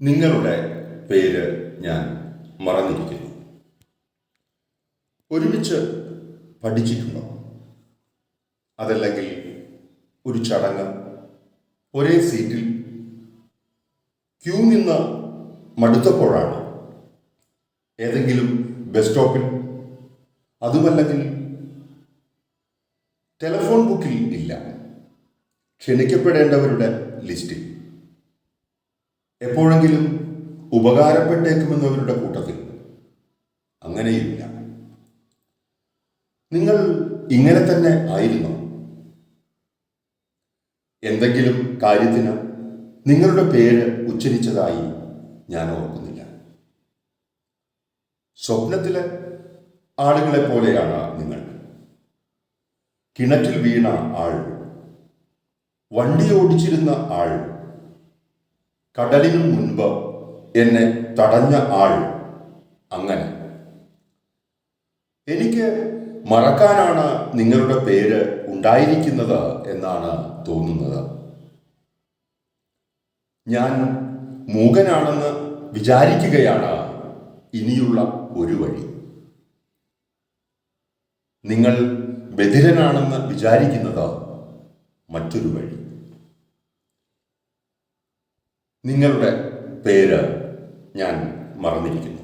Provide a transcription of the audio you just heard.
നിങ്ങളുടെ പേര് ഞാൻ മറന്നിരിക്കുന്നു. ഒരുമിച്ച് പഠിച്ചിട്ടുണ്ടോ? അതല്ലെങ്കിൽ ഒരു ചടങ്ങ് ഒരേ സീറ്റിൽ ക്യൂ നിന്ന് മടുത്തപ്പോഴാണ് ഏതെങ്കിലും ബസ് സ്റ്റോപ്പിൽ അതുമല്ലെങ്കിൽ ടെലഫോൺ ബുക്കിൽ ഇല്ല. ക്ഷണിക്കപ്പെടേണ്ടവരുടെ ലിസ്റ്റിൽ. എപ്പോഴെങ്കിലും ഉപകാരപ്പെട്ടേക്കുമെന്നവരുടെ കൂട്ടത്തിൽ. അങ്ങനെയില്ല. നിങ്ങൾ ഇങ്ങനെ തന്നെ ആയിരുന്നു. എന്തെങ്കിലും കാര്യത്തിന് നിങ്ങളുടെ പേര് ഉച്ചരിച്ചതായി ഞാൻ ഓർക്കുന്നില്ല. സ്വപ്നത്തിലെ ആളുകളെ പോലെയാണ് നിങ്ങൾ. കിണറ്റിൽ വീണ ആൾ വണ്ടി ഓടിച്ചിരുന്ന ആൾ കടലിനു മുൻപ് എന്നെ തടഞ്ഞ ആൾ അങ്ങനെ. എനിക്ക് മറക്കാനാണ് നിങ്ങളുടെ പേര് ഉണ്ടായിരിക്കുന്നത് എന്നാണ് തോന്നുന്നത്. ഞാൻ മൂകനാണെന്ന് വിചാരിക്കുകയാണ് ഇനിയുള്ള ഒരു വഴി. നിങ്ങൾ ബധിരനാണെന്ന് വിചാരിക്കുന്നത് മറ്റൊരു വഴി. നിങ്ങളുടെ പേര് ഞാൻ മറന്നിരിക്കുന്നു.